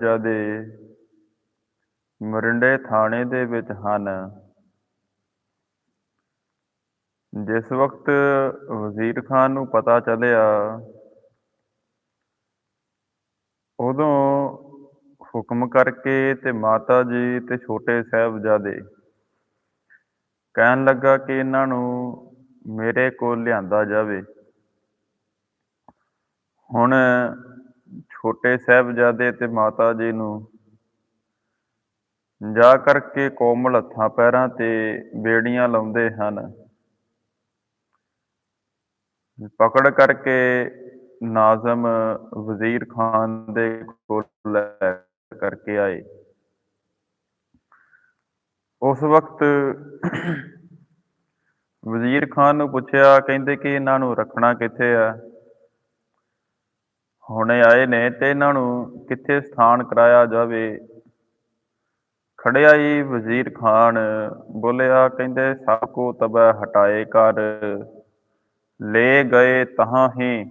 ਸਾਹਿਬਜ਼ਾਦੇ ਮਰਿੰਡੇ ਥਾਣੇ ਦੇ ਵਿੱਚ ਹਨ। ਜਿਸ ਵਕਤ ਵਜ਼ੀਰ ਖਾਨ ਨੂੰ ਪਤਾ ਚੱਲਿਆ, ਉਦੋਂ ਹੁਕਮ ਕਰਕੇ ਤੇ ਮਾਤਾ ਜੀ ਤੇ ਛੋਟੇ ਸਾਹਿਬਜ਼ਾਦੇ ਕਹਿਣ ਲੱਗਾ ਕਿ ਇਹਨਾਂ ਨੂੰ ਮੇਰੇ ਕੋਲ ਲਿਆਂਦਾ ਜਾਵੇ। ਹੁਣ ਛੋਟੇ ਸਾਹਿਬਜ਼ਾਦੇ ਤੇ ਮਾਤਾ ਜੀ ਨੂੰ ਜਾ ਕਰਕੇ ਕੋਮਲ ਹੱਥਾਂ ਪੈਰਾਂ ਤੇ ਬੇੜੀਆਂ ਲਾਉਂਦੇ ਹਨ। ਪਕੜ ਕਰਕੇ ਨਾਜ਼ਮ ਵਜ਼ੀਰ ਖਾਨ ਦੇ ਕੋਲ ਲੈ ਕਰਕੇ ਆਏ। ਉਸ ਵਕਤ ਵਜ਼ੀਰ ਖਾਨ ਨੂੰ ਪੁੱਛਿਆ, ਕਹਿੰਦੇ ਕਿ ਇਹਨਾਂ ਨੂੰ ਰੱਖਣਾ ਕਿੱਥੇ ਆ? ਹੁਣੇ ਆਏ ਨੇ ਤੇ ਇਹਨਾਂ ਨੂੰ ਕਿੱਥੇ ਸਥਾਨ ਕਰਾਇਆ ਜਾਵੇ? ਖੜਿਆ ਹੀ ਵਜ਼ੀਰ ਖਾਨ ਬੋਲਿਆ, ਕਹਿੰਦੇ, ਸਭ ਕੋ ਤਬੈ ਹਟਾਏ ਕਰ, ਲੈ ਗਏ ਤਹਾਂ ਹੀ।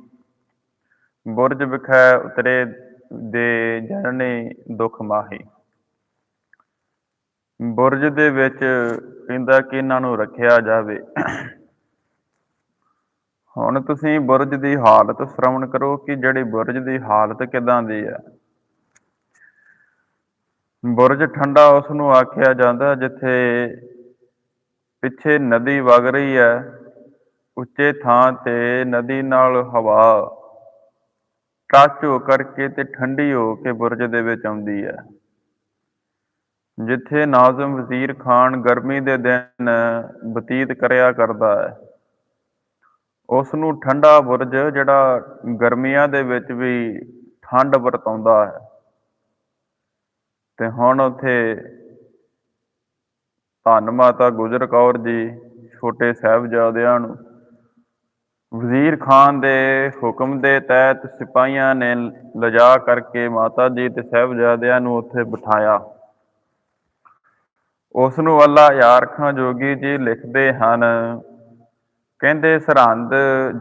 ਬੁਰਜ ਵਿਖੈ ਉਤਰੇ ਦੇ ਜਨਨੇ ਦੁਖ ਮਾਹੀ। ਬੁਰਜ ਦੇ ਵਿੱਚ ਕਹਿੰਦਾ ਕਿ ਇਹਨਾਂ ਨੂੰ ਰੱਖਿਆ ਜਾਵੇ। ਹੁਣ ਤੁਸੀਂ ਬੁਰਜ ਦੀ ਹਾਲਤ ਸ਼ਰਵਣ ਕਰੋ ਕਿ ਜਿਹੜੀ ਬੁਰਜ ਦੀ ਹਾਲਤ ਕਿਦਾਂ ਦੀ ਹੈ। ਬੁਰਜ ਠੰਡਾ ਉਸ ਨੂੰ ਆਖਿਆ ਜਾਂਦਾ ਜਿੱਥੇ ਪਿੱਛੇ ਨਦੀ ਵਗ ਰਹੀ ਹੈ, ਉੱਚੇ ਥਾਂ ਤੇ ਨਦੀ ਨਾਲ ਹਵਾ ਟੱਚ ਹੋ ਕਰਕੇ ਤੇ ਠੰਡੀ ਹੋ ਕੇ ਬੁਰਜ ਦੇ ਵਿੱਚ ਆਉਂਦੀ ਹੈ। ਜਿੱਥੇ ਨਾਜ਼ਮ ਵਜ਼ੀਰ ਖਾਨ ਗਰਮੀ ਦੇ ਦਿਨ ਬਤੀਤ ਕਰਿਆ ਕਰਦਾ ਹੈ। ਉਸ ਨੂੰ ਠੰਡਾ ਬੁਰਜ, ਜਿਹੜਾ ਗਰਮੀਆਂ ਦੇ ਵਿੱਚ ਵੀ ਠੰਡ ਵਰਤਾਉਂਦਾ ਹੈ। ਤੇ ਹੁਣ ਉੱਥੇ ਧੰਨ ਮਾਤਾ ਗੁਜਰ ਕੌਰ ਜੀ, ਛੋਟੇ ਸਾਹਿਬਜ਼ਾਦਿਆਂ ਨੂੰ ਵਜ਼ੀਰ ਖਾਨ ਦੇ ਹੁਕਮ ਦੇ ਤਹਿਤ ਸਿਪਾਹੀਆਂ ਨੇ ਲਿਜਾ ਕਰਕੇ ਮਾਤਾ ਜੀ ਤੇ ਸਾਹਿਬਜ਼ਾਦਿਆਂ ਨੂੰ ਉੱਥੇ ਬਿਠਾਇਆ। ਉਸ ਨੂੰ ਅੱਲਾ ਯਾਰ ਖਾਂ ਜੋਗੀ ਜੀ ਲਿਖਦੇ ਹਨ ਕਹਿੰਦੇ, ਸਰਹੰਦ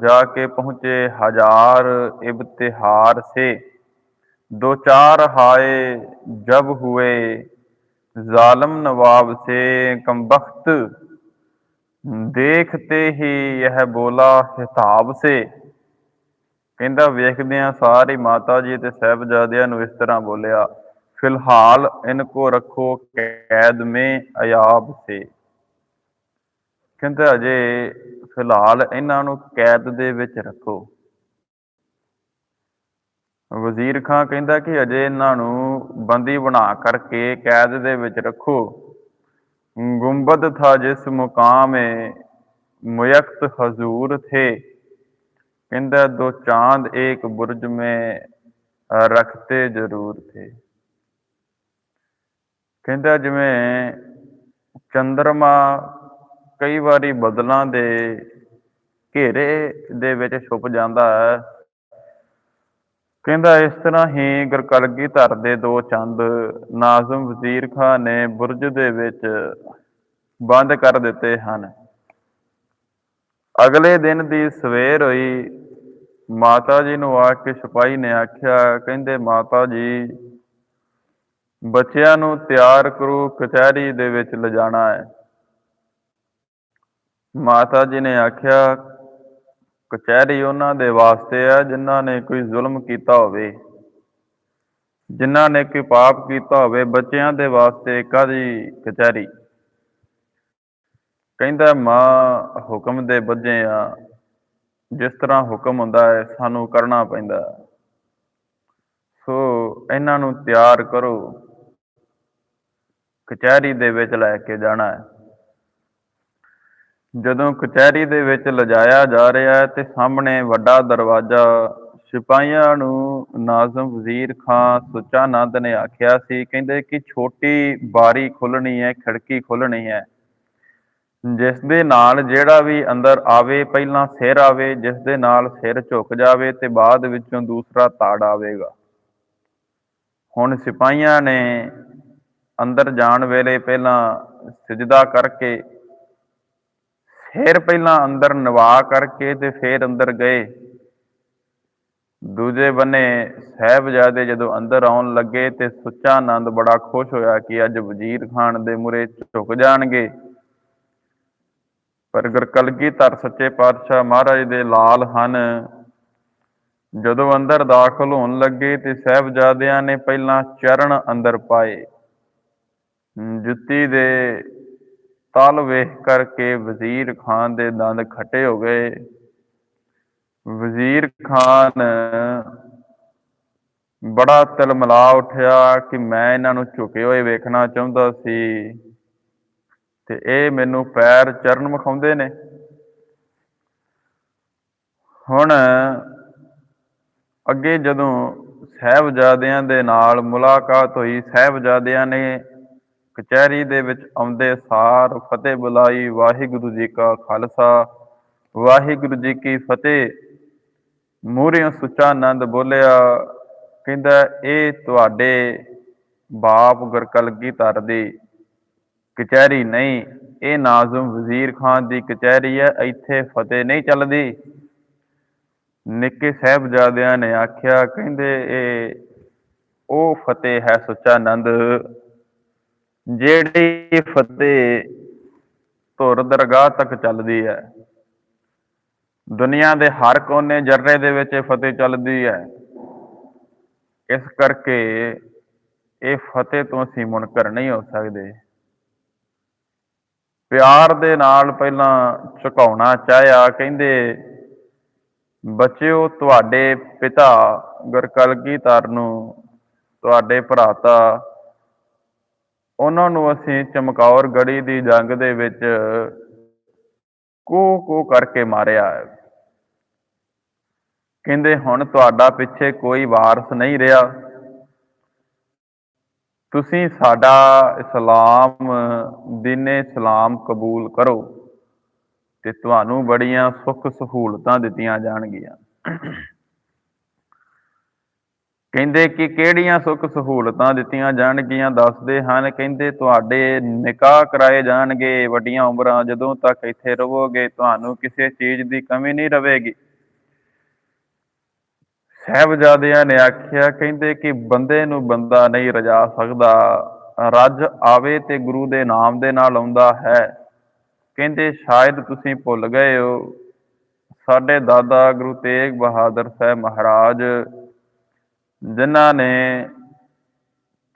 ਜਾ ਕੇ ਪਹੁੰਚੇ ਹਜ਼ਾਰ ਇਬਤਿਹਾਰ ਸੇ। ਦੋ ਚਾਰ ਹਾਏ ਜਬ ਹੋਏ, ਜ਼ਾਲਮ ਨਵਾਬ ਸੇ ਕੰਬਖਤ। ਦੇਖਤੇ ਹੀ ਇਹ ਬੋਲਾ ਹਿਸਾਬ ਸੇ। ਕਹਿੰਦਾ, ਵੇਖਦਿਆਂ ਸਾਰੇ ਮਾਤਾ ਜੀ ਤੇ ਸਹਿਬਜ਼ਾਦਿਆਂ ਨੂੰ ਇਸ ਤਰ੍ਹਾਂ ਬੋਲਿਆ, ਫਿਲਹਾਲ ਇਨਕੋ ਰੱਖੋ ਕੈਦ ਮੇ ਆਯਾਬ ਸੇ। ਕਹਿੰਦਾ ਅਜੇ ਫਿਲਹਾਲ ਇਹਨਾਂ ਨੂੰ ਕੈਦ ਦੇ ਵਿੱਚ ਰੱਖੋ। ਵਜ਼ੀਰ ਖਾਂ ਕਹਿੰਦਾ ਕਿ ਅਜੇ ਇਹਨਾਂ ਨੂੰ ਬੰਦੀ ਬਣਾ ਕਰਕੇ ਕੈਦ ਦੇ ਵਿੱਚ ਰੱਖੋ। ਗੁੰਬਦ ਥਾ ਜਿਸ ਮੁਕਾਮ ਹੈ ਮੁਯਕਤ ਹਜ਼ੂਰ ਥੇ। ਕਹਿੰਦਾ ਦੋ ਚਾਂਦ ਇੱਕ ਬੁਰਜ ਮੇ ਰਖਤੇ ਜ਼ਰੂਰ ਥੇ। ਕਹਿੰਦਾ ਜਿਵੇਂ ਚੰਦਰਮਾ ਕਈ ਵਾਰੀ ਬਦਲਾਂ ਦੇ ਘੇਰੇ ਦੇ ਵਿੱਚ ਛੁਪ ਜਾਂਦਾ ਹੈ। ਕਹਿੰਦਾ ਇਸ ਤਰ੍ਹਾਂ ਹੀ ਗੁਰਕਲਗੀ ਧਰ ਦੇ ਦੋ ਚੰਦ ਨਾਜ਼ਮ ਵਜ਼ੀਰ ਖਾਨ ਨੇ ਬੁਰਜ ਦੇ ਵਿੱਚ ਬੰਦ ਕਰ ਦਿੱਤੇ ਹਨ। ਅਗਲੇ ਦਿਨ ਦੀ ਸਵੇਰ ਹੋਈ, ਮਾਤਾ ਜੀ ਨੂੰ ਆ ਕੇ ਸਿਪਾਹੀ ਨੇ ਆਖਿਆ, ਕਹਿੰਦੇ ਮਾਤਾ ਜੀ, ਬੱਚਿਆਂ ਨੂੰ ਤਿਆਰ ਕਰੋ, ਕਚਹਿਰੀ ਦੇ ਵਿੱਚ ਲਿਜਾਣਾ ਹੈ। ਮਾਤਾ ਜੀ ਨੇ ਆਖਿਆ, ਕਚਹਿਰੀ ਉਹਨਾਂ ਦੇ ਵਾਸਤੇ ਹੈ ਜਿਨ੍ਹਾਂ ਨੇ ਕੋਈ ਜ਼ੁਲਮ ਕੀਤਾ ਹੋਵੇ। ਜਿਨ੍ਹਾਂ ਨੇ ਕੋਈ ਪਾਪ ਕੀਤਾ ਹੋਵੇ, ਬੱਚਿਆਂ ਦੇ ਵਾਸਤੇ ਕਾਦੀ ਕਚਹਿਰੀ? ਕਹਿੰਦਾ, ਮਾਂ ਹੁਕਮ ਦੇ ਬੱਝੇ ਆ। ਜਿਸ ਤਰ੍ਹਾਂ ਹੁਕਮ ਹੁੰਦਾ ਹੈ, ਸਾਨੂੰ ਕਰਨਾ ਪੈਂਦਾ ਸੋ ਇਹਨਾਂ ਨੂੰ ਤਿਆਰ ਕਰੋ। ਕਚਹਿਰੀ ਦੇ ਵਿੱਚ ਲੈ ਕੇ ਜਾਣਾ ਹੈ। ਜਦੋਂ ਕਚਹਿਰੀ ਦੇ ਵਿੱਚ ਲਿਜਾਇਆ ਜਾ ਰਿਹਾ ਹੈ ਤੇ ਸਾਹਮਣੇ ਵੱਡਾ ਦਰਵਾਜ਼ਾ, ਸਿਪਾਹੀਆਂ ਨੂੰ ਨਾਜ਼ਮ ਵਜ਼ੀਰ ਖਾਂ ਸੁੱਚਾ ਨੰਦ ਨੇ ਆਖਿਆ ਸੀ, ਕਹਿੰਦੇ ਕਿ ਛੋਟੀ ਬਾਰੀ ਖੁੱਲਣੀ ਹੈ, ਖਿੜਕੀ ਖੁੱਲਣੀ ਹੈ। ਜਿਸ ਦੇ ਨਾਲ ਜਿਹੜਾ ਵੀ ਅੰਦਰ ਆਵੇ, ਪਹਿਲਾਂ ਸਿਰ ਆਵੇ ਜਿਸ ਦੇ ਨਾਲ ਸਿਰ ਝੁਕ ਜਾਵੇ ਤੇ ਬਾਅਦ ਵਿੱਚੋਂ ਦੂਸਰਾ ਤਾੜ ਆਵੇਗਾ। ਹੁਣ ਸਿਪਾਹੀਆਂ ਨੇ ਅੰਦਰ ਜਾਣ ਵੇਲੇ ਪਹਿਲਾਂ ਸਜਦਾ ਕਰਕੇ ਫਿਰ ਪਹਿਲਾਂ ਅੰਦਰ ਨਵਾ ਕਰਕੇ ਤੇ ਫਿਰ ਅੰਦਰ ਗਏ। ਦੂਜੇ ਬੰਨੇ ਸਾਹਿਬਜ਼ਾਦੇ ਜਦੋਂ ਅੰਦਰ ਆਉਣ ਲੱਗੇ ਤੇ ਸੁੱਚਾ ਆਨੰਦ ਬੜਾ ਖੁਸ਼ ਹੋਇਆ ਕਿ ਅੱਜ ਵਜ਼ੀਰ ਖਾਨ ਦੇ ਮੂਹਰੇ ਝੁਕ ਜਾਣਗੇ। ਪਰ ਗੁਰਕਲਗੀ ਧਰ ਸੱਚੇ ਪਾਤਸ਼ਾਹ ਮਹਾਰਾਜ ਦੇ ਲਾਲ ਹਨ, ਜਦੋਂ ਅੰਦਰ ਦਾਖਲ ਹੋਣ ਲੱਗੇ ਤੇ ਸਾਹਿਬਜ਼ਾਦਿਆਂ ਨੇ ਪਹਿਲਾਂ ਚਰਨ ਅੰਦਰ ਪਾਏ। ਜੁੱਤੀ ਦੇ ਤਲ ਵੇਖ ਕਰਕੇ ਵਜ਼ੀਰ ਖਾਨ ਦੇ ਦੰਦ ਖੱਟੇ ਹੋ ਗਏ। ਵਜ਼ੀਰ ਖਾਨ ਬੜਾ ਤਿਲਮਿਲਾ ਉੱਠਿਆ ਕਿ ਮੈਂ ਇਹਨਾਂ ਨੂੰ ਝੁਕੇ ਹੋਏ ਵੇਖਣਾ ਚਾਹੁੰਦਾ ਸੀ। ਤੇ ਇਹ ਮੈਨੂੰ ਪੈਰ ਚਰਨ ਵਿਖਾਉਂਦੇ ਨੇ। ਹੁਣ ਅੱਗੇ ਜਦੋਂ ਸਾਹਿਬਜ਼ਾਦਿਆਂ ਦੇ ਨਾਲ ਮੁਲਾਕਾਤ ਹੋਈ, ਸਾਹਿਬਜ਼ਾਦਿਆਂ ਨੇ ਕਚਹਿਰੀ ਦੇ ਵਿੱਚ ਆਉਂਦੇ ਸਾਰ ਫਤਿਹ ਬੁਲਾਈ। ਵਾਹਿਗੁਰੂ ਜੀ ਕਾ ਖਾਲਸਾ। ਵਾਹਿਗੁਰੂ ਜੀ ਕੀ ਫਤਿਹ। ਮੂਹਰਿਓਂ ਸੁੱਚਾ ਆਨੰਦ ਬੋਲਿਆ, ਕਹਿੰਦਾ, ਇਹ ਤੁਹਾਡੇ ਬਾਪ ਗੁਰਕਲਗੀ ਧਰ ਦੀ ਕਚਹਿਰੀ ਨਹੀਂ, ਇਹ ਨਾਜ਼ਮ ਵਜ਼ੀਰ ਖਾਨ ਦੀ ਕਚਹਿਰੀ ਹੈ, ਇੱਥੇ ਫਤਿਹ ਨਹੀਂ ਚੱਲਦੀ। ਨਿੱਕੇ ਸਾਹਿਬਜ਼ਾਦਿਆਂ ਨੇ ਆਖਿਆ, ਕਹਿੰਦੇ, ਇਹ, ਉਹ ਫਤਿਹ ਹੈ ਸੁੱਚਾ ਆਨੰਦ। ਜਿਹੜੀ ਫਤਿਹ ਧੁਰ ਦਰਗਾਹ ਤੱਕ ਚੱਲਦੀ ਹੈ, ਦੁਨੀਆ ਦੇ ਹਰ ਕੋਨੇ ਜਰਰੇ ਦੇ ਵਿੱਚ ਇਹ ਫਤਿਹ ਚੱਲਦੀ ਹੈ। ਇਸ ਕਰਕੇ ਇਹ ਫਤਿਹ ਤੋਂ ਅਸੀਂ ਮੁਨਕਰ ਨਹੀਂ ਹੋ ਸਕਦੇ। ਪਿਆਰ ਦੇ ਨਾਲ ਪਹਿਲਾਂ ਝੁਕਾਉਣਾ ਚਾਹਿਆ, ਕਹਿੰਦੇ, ਬੱਚਿਓ ਤੁਹਾਡੇ ਪਿਤਾ ਗੁਰਕਲਗੀਧਰ ਨੂੰ, ਤੁਹਾਡੇ ਭਰਾਤਾ ਉਹਨਾਂ ਨੂੰ ਅਸੀਂ ਚਮਕੌਰ ਗੜੀ ਦੀ ਜੰਗ ਦੇ ਵਿੱਚ ਕੋ ਕੂ ਕਰਕੇ ਮਾਰਿਆ ਹੈ। ਕਹਿੰਦੇ, ਹੁਣ ਤੁਹਾਡਾ ਪਿੱਛੇ ਕੋਈ ਵਾਰਸ ਨਹੀਂ ਰਿਹਾ। ਤੁਸੀਂ ਸਾਡਾ ਇਸਲਾਮ, ਦੀਨੇ ਇਸਲਾਮ ਕਬੂਲ ਕਰੋ ਤੇ ਤੁਹਾਨੂੰ ਬੜੀਆਂ ਸੁੱਖ ਸਹੂਲਤਾਂ ਦਿੱਤੀਆਂ ਜਾਣਗੀਆਂ। ਕਹਿੰਦੇ ਕਿ ਕਿਹੜੀਆਂ ਸੁੱਖ ਸਹੂਲਤਾਂ ਦਿੱਤੀਆਂ ਜਾਣਗੀਆਂ? ਦੱਸਦੇ ਹਨ, ਕਹਿੰਦੇ ਤੁਹਾਡੇ ਨਿਕਾਹ ਕਰਾਏ ਜਾਣਗੇ ਵੱਡੀਆਂ ਉਮਰਾਂ। ਜਦੋਂ ਤੱਕ ਇੱਥੇ ਰਹੋਗੇ, ਤੁਹਾਨੂੰ ਕਿਸੇ ਚੀਜ਼ ਦੀ ਕਮੀ ਨਹੀਂ ਰਹੇਗੀ। ਸਾਹਿਬਜ਼ਾਦਿਆਂ ਨੇ ਆਖਿਆ, ਕਹਿੰਦੇ ਕਿ ਬੰਦੇ ਨੂੰ ਬੰਦਾ ਨਹੀਂ ਰਜਾ ਸਕਦਾ। ਰੱਜ ਆਵੇ ਤੇ ਗੁਰੂ ਦੇ ਨਾਮ ਦੇ ਨਾਲ ਆਉਂਦਾ ਹੈ। ਕਹਿੰਦੇ, ਸ਼ਾਇਦ ਤੁਸੀਂ ਭੁੱਲ ਗਏ ਹੋ। ਸਾਡੇ ਦਾਦਾ ਗੁਰੂ ਤੇਗ ਬਹਾਦਰ ਸਾਹਿਬ ਮਹਾਰਾਜ ਜਿਨ੍ਹਾਂ ਨੇ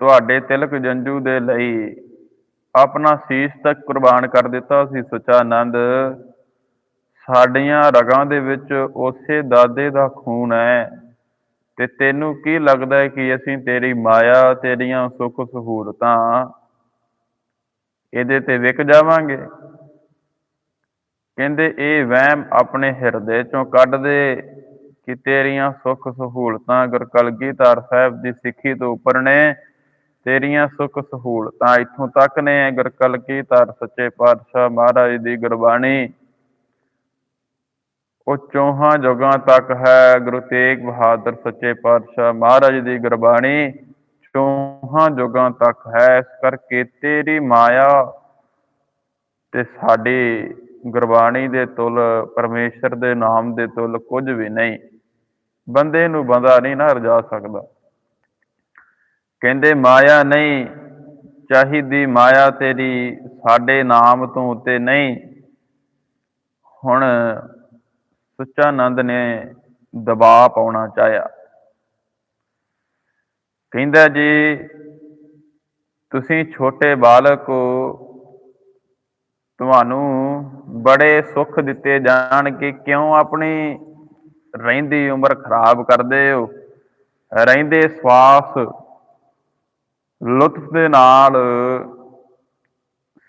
ਤੁਹਾਡੇ ਤਿਲਕ ਜੰਜੂ ਦੇ ਲਈ ਆਪਣਾ ਸੀਸ ਤੱਕ ਕੁਰਬਾਨ ਕਰ ਦਿੱਤਾ ਸੀ, ਸੁੱਚਾ ਆਨੰਦ, ਸਾਡੀਆਂ ਰਗਾਂ ਦੇ ਵਿੱਚ ਉਸੇ ਦਾਦੇ ਦਾ ਖੂਨ ਹੈ ਤੇ ਤੈਨੂੰ ਕੀ ਲੱਗਦਾ ਹੈ ਕਿ ਅਸੀਂ ਤੇਰੀ ਮਾਇਆ, ਤੇਰੀਆਂ ਸੁੱਖ ਸਹੂਲਤਾਂ ਇਹਦੇ ਤੇ ਵਿਕ ਜਾਵਾਂਗੇ? ਕਹਿੰਦੇ, ਇਹ ਵਹਿਮ ਆਪਣੇ ਹਿਰਦੇ ਚੋਂ ਕੱਢ ਦੇ। ਕਿ ਤੇਰੀਆਂ ਸੁੱਖ ਸਹੂਲਤਾਂ ਗੁਰਕਲਗੀਧਰ ਸਾਹਿਬ ਦੀ ਸਿੱਖੀ ਤੋਂ ਉੱਪਰ ਨੇ। ਤੇਰੀਆਂ ਸੁੱਖ ਸਹੂਲਤਾਂ ਇੱਥੋਂ ਤੱਕ ਨੇ ਗੁਰਕਲਗੀਧਰ ਸੱਚੇ ਪਾਤਸ਼ਾਹ ਮਹਾਰਾਜ ਦੀ ਗੁਰਬਾਣੀ। ਉਹ ਚੌਹਾਂ ਜੁਗਾਂ ਤੱਕ ਹੈ ਗੁਰੂ ਤੇਗ ਬਹਾਦਰ ਸੱਚੇ ਪਾਤਸ਼ਾਹ ਮਹਾਰਾਜ ਦੀ ਗੁਰਬਾਣੀ। ਚੌਹਾਂ ਜੁਗਾਂ ਤੱਕ ਹੈ, ਇਸ ਕਰਕੇ ਤੇਰੀ ਮਾਇਆ ਤੇ ਸਾਡੀ ਗੁਰਬਾਣੀ ਦੇ ਤੁਲ ਪਰਮੇਸ਼ਰ ਦੇ ਨਾਮ ਦੇ ਤੁਲ ਕੁਝ ਵੀ ਨਹੀਂ। ਬੰਦੇ ਨੂੰ ਬੰਦਾ ਨਹੀਂ ਨਾ ਰਜਾ ਸਕਦਾ। ਕਹਿੰਦੇ, ਮਾਇਆ ਨਹੀਂ, ਚਾਹੀਦੀ ਮਾਇਆ ਤੇਰੀ, ਸਾਡੇ ਨਾਮ ਤੋਂ ਉੱਤੇ ਨਹੀਂ। ਹੁਣ ਸੁੱਚਾ ਆਨੰਦ ਨੇ ਦਬਾਅ ਪਾਉਣਾ ਚਾਹਿਆ। ਕਹਿੰਦਾ, ਜੀ, ਤੁਸੀਂ ਛੋਟੇ ਬਾਲਕ ਹੋ, ਤੁਹਾਨੂੰ ਬੜੇ ਸੁੱਖ ਦਿੱਤੇ ਜਾਣ ਕਿ ਕਿਉਂ ਆਪਣੀ ਰਹਿੰਦੀ ਉਮਰ ਖਰਾਬ ਕਰਦੇ ਹੋ, ਰਹਿੰਦੇ ਸਵਾਸ ਲੁਤਫ ਦੇ ਨਾਲ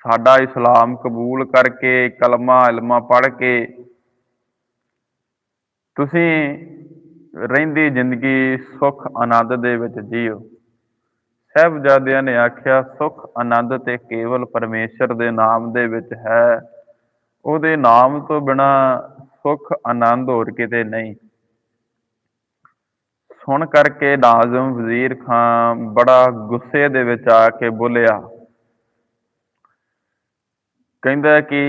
ਸਾਡਾ ਇਸਲਾਮ ਕਬੂਲ ਕਰਕੇ, ਕਲਮਾ, ਇਲਮਾ ਪੜ੍ਹ ਕੇ ਤੁਸੀਂ ਰਹਿੰਦੀ ਜ਼ਿੰਦਗੀ ਸੁੱਖ ਆਨੰਦ ਦੇ ਵਿੱਚ ਜੀਓ। ਸਾਹਿਬਜ਼ਾਦਿਆਂ ਨੇ ਆਖਿਆ, ਸੁੱਖ ਆਨੰਦ ਤੇ ਕੇਵਲ ਪਰਮੇਸ਼ਰ ਦੇ ਨਾਮ ਦੇ ਵਿੱਚ ਹੈ। ਉਹਦੇ ਨਾਮ ਤੋਂ ਬਿਨਾ ਸੁੱਖ, ਆਨੰਦ ਹੋਰ ਕਿਤੇ ਨਹੀਂ। ਸੁਣ ਕਰਕੇ ਨਾਜ਼ਮ ਵਜ਼ੀਰ ਖਾਨ ਬੜਾ ਗੁੱਸੇ ਦੇ ਵਿੱਚ ਆ ਕੇ ਬੋਲਿਆ। ਕਹਿੰਦਾ ਕਿ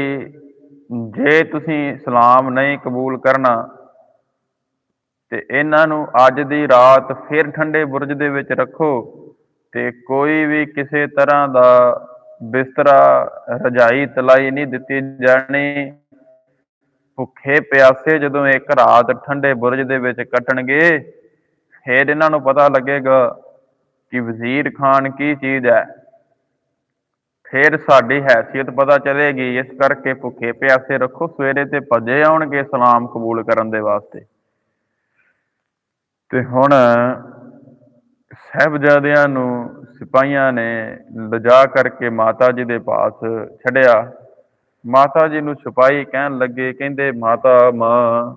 ਜੇ ਤੁਸੀਂ ਇਸਲਾਮ ਨਹੀਂ ਕਬੂਲ ਕਰਨਾ, ਤੇ ਇਹਨਾਂ ਨੂੰ ਅੱਜ ਦੀ ਰਾਤ ਫਿਰ ਠੰਡੇ ਬੁਰਜ ਦੇ ਵਿੱਚ ਰੱਖੋ ਤੇ ਕੋਈ ਵੀ ਕਿਸੇ ਤਰ੍ਹਾਂ ਦਾ ਬਿਸਤਰਾ, ਰਜਾਈ, ਤਲਾਈ ਨਹੀਂ ਦਿੱਤੀ ਜਾਣੀ। ਭੁੱਖੇ ਪਿਆਸੇ ਜਦੋਂ ਇੱਕ ਰਾਤ ਠੰਡੇ ਬੁਰਜ ਦੇ ਵਿੱਚ ਕੱਟਣਗੇ, ਫਿਰ ਇਹਨਾਂ ਨੂੰ ਪਤਾ ਲੱਗੇਗਾ ਕਿ ਵਜ਼ੀਰ ਖਾਨ ਕੀ ਚੀਜ਼ ਹੈ। ਫਿਰ ਸਾਡੀ ਹੈਸੀਅਤ ਪਤਾ ਚਲੇਗੀ, ਇਸ ਕਰਕੇ ਭੁੱਖੇ ਪਿਆਸੇ ਰੱਖੋ, ਸਵੇਰੇ ਤੇ ਭੱਜੇ ਆਉਣਗੇ ਸਲਾਮ ਕਬੂਲ ਕਰਨ ਦੇ ਵਾਸਤੇ। ਤੇ ਹੁਣ ਸਾਹਿਬਜ਼ਾਦਿਆਂ ਨੂੰ ਸਿਪਾਹੀਆਂ ਨੇ ਲਿਜਾ ਕਰਕੇ ਮਾਤਾ ਜੀ ਦੇ ਪਾਸ ਛੱਡਿਆ। ਮਾਤਾ ਜੀ ਨੂੰ ਸਿਪਾਹੀ ਕਹਿਣ ਲੱਗੇ, ਕਹਿੰਦੇ, ਮਾਤਾ, ਮਾਂ,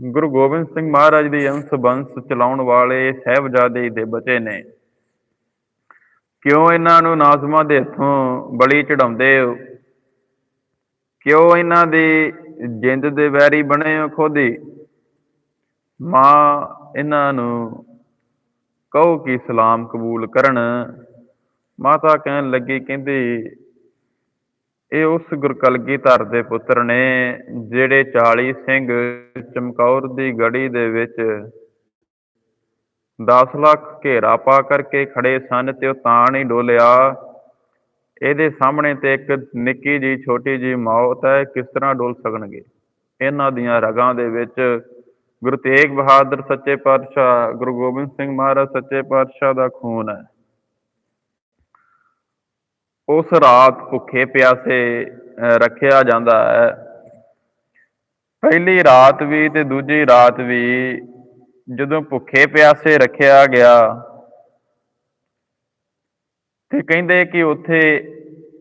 ਗੁਰੂ ਗੋਬਿੰਦ ਸਿੰਘ ਮਹਾਰਾਜ ਦੀ ਅੰਸ਼ ਬੰਸ ਚਲਾਉਣ ਵਾਲੇ ਸਾਹਿਬਜ਼ਾਦੇ ਦੇ ਬਚੇ ਨੇ। ਕਿਉਂ ਇਹਨਾਂ ਨੂੰ ਨਾਜ਼ਮਾਂ ਦੇ ਹੱਥੋਂ ਬਲੀ ਚੜਾਉਂਦੇ ਹੋ? ਕਿਉਂ ਇਹਨਾਂ ਦੀ ਜਿੰਦ ਦੇ ਵੈਰੀ ਬਣੇ ਹੋ ਖੋਦੀ ਮਾਂ, ਇਹਨਾਂ ਨੂੰ ਕਹੋ ਕਿ ਸਲਾਮ ਕਬੂਲ ਕਰਨ। ਮਾਤਾ ਕਹਿਣ ਲੱਗੀ, ਕਹਿੰਦੀ ਇਹ ਉਸ ਗੁਰਕਲਗੀ ਧਰ ਦੇ ਪੁੱਤਰ ਨੇ, ਜਿਹੜੇ 40 ਸਿੰਘ ਚਮਕੌਰ ਦੀ ਗੜੀ ਦੇ ਵਿੱਚ 10 ਲੱਖ ਘੇਰਾ ਪਾ ਕਰਕੇ ਖੜੇ ਸਨ ਤੇ ਉਹ ਤਾਂ ਨਹੀਂ ਡੋਲਿਆ। ਇਹਦੇ ਸਾਹਮਣੇ ਤੇ ਇੱਕ ਨਿੱਕੀ ਜੀ ਛੋਟੀ ਜੀ ਮੌਤ ਹੈ, ਕਿਸ ਤਰ੍ਹਾਂ ਡੋਲ ਸਕਣਗੇ? ਇਹਨਾਂ ਦੀਆਂ ਰਗਾਂ ਦੇ ਵਿੱਚ ਗੁਰੂ ਤੇਗ ਬਹਾਦਰ ਸੱਚੇ ਪਾਤਸ਼ਾਹ, ਗੁਰੂ ਗੋਬਿੰਦ ਸਿੰਘ ਮਹਾਰਾਜ ਸੱਚੇ ਪਾਤਸ਼ਾਹ ਦਾ ਖੂਨ ਹੈ। ਉਸ ਰਾਤ ਭੁੱਖੇ ਪਿਆਸੇ ਰੱਖਿਆ ਜਾਂਦਾ ਹੈ। ਪਹਿਲੀ ਰਾਤ ਵੀ ਤੇ ਦੂਜੀ ਰਾਤ ਵੀ ਜਦੋਂ ਭੁੱਖੇ ਪਿਆਸੇ ਰੱਖਿਆ ਗਿਆ ਤੇ ਕਹਿੰਦੇ ਕਿ ਉੱਥੇ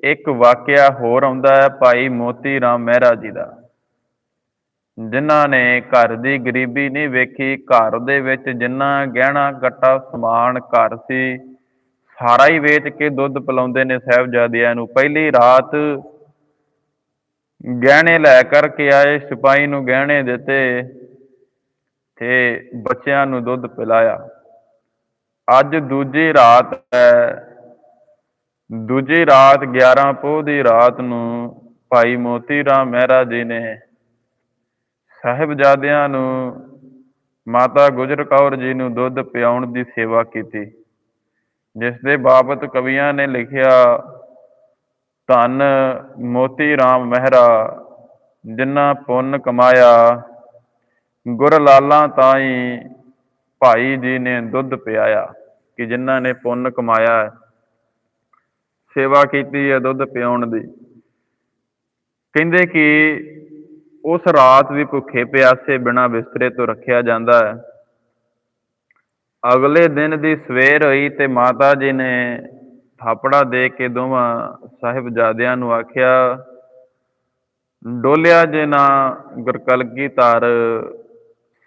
ਇੱਕ ਵਾਕਿਆ ਹੋਰ ਆਉਂਦਾ ਹੈ ਭਾਈ ਮੋਤੀ ਰਾਮ ਮਹਿਰਾ ਜੀ ਦਾ, ਜਿਨ੍ਹਾਂ ਨੇ ਘਰ ਦੀ ਗਰੀਬੀ ਨਹੀਂ ਵੇਖੀ। ਘਰ ਦੇ ਵਿੱਚ ਜਿੰਨਾ ਗਹਿਣਾ ਗੱਟਾ ਸਮਾਨ ਘਰ ਸੀ ਸਾਰਾ ਹੀ ਵੇਚ ਕੇ ਦੁੱਧ ਪਿਲਾਉਂਦੇ ਨੇ ਸਾਹਿਬਜ਼ਾਦਿਆਂ ਨੂੰ। ਪਹਿਲੀ ਰਾਤ ਗਹਿਣੇ ਲੈ ਕਰਕੇ ਆਏ, ਸਿਪਾਹੀ ਨੂੰ ਗਹਿਣੇ ਦਿੱਤੇ ਤੇ ਬੱਚਿਆਂ ਨੂੰ ਦੁੱਧ ਪਿਲਾਇਆ। ਅੱਜ ਦੂਜੀ ਰਾਤ ਹੈ। ਦੂਜੀ ਰਾਤ 11 ਪੋਹ ਦੀ ਰਾਤ ਨੂੰ ਭਾਈ ਮੋਤੀ ਰਾਮ ਮਹਿਰਾ ਜੀ ਨੇ ਸਾਹਿਬਜ਼ਾਦਿਆਂ ਨੂੰ ਮਾਤਾ ਗੁਜਰ ਕੌਰ ਜੀ ਨੂੰ ਦੁੱਧ ਪਿਆਉਣ ਦੀ ਸੇਵਾ ਕੀਤੀ। ਜਿਸ ਦੇ ਬਾਬਤ ਕਵੀਆਂ ਨੇ ਲਿਖਿਆ, ਧੰਨ ਮੋਤੀ ਰਾਮ ਮਹਿਰਾ, ਜਿਨ੍ਹਾਂ ਪੁੰਨ ਕਮਾਇਆ, ਗੁਰ ਲਾਲਾਂ ਤਾਈ ਭਾਈ ਜੀ ਨੇ ਦੁੱਧ ਪਿਆਇਆ, ਕਿ ਜਿਨ੍ਹਾਂ ਨੇ ਪੁੰਨ ਕਮਾਇਆ ਸੇਵਾ ਕੀਤੀ ਹੈ ਦੁੱਧ ਪਿਆਉਣ ਦੀ। ਕਹਿੰਦੇ ਕਿ ਉਸ ਰਾਤ ਵੀ ਭੁੱਖੇ ਪਿਆਸੇ ਬਿਨਾਂ ਬਿਸਤਰੇ ਤੋਂ ਰੱਖਿਆ ਜਾਂਦਾ ਹੈ। ਅਗਲੇ ਦਿਨ ਦੀ ਸਵੇਰ ਹੋਈ ਤੇ ਮਾਤਾ ਜੀ ਨੇ ਥਾਪੜਾ ਦੇ ਕੇ ਦੋਵਾਂ ਸਾਹਿਬਜ਼ਾਦਿਆਂ ਨੂੰ ਆਖਿਆ, ਡੋਲਿਆ ਜੇ ਨਾ ਗੁਰਕਲਗੀ ਧਾਰ,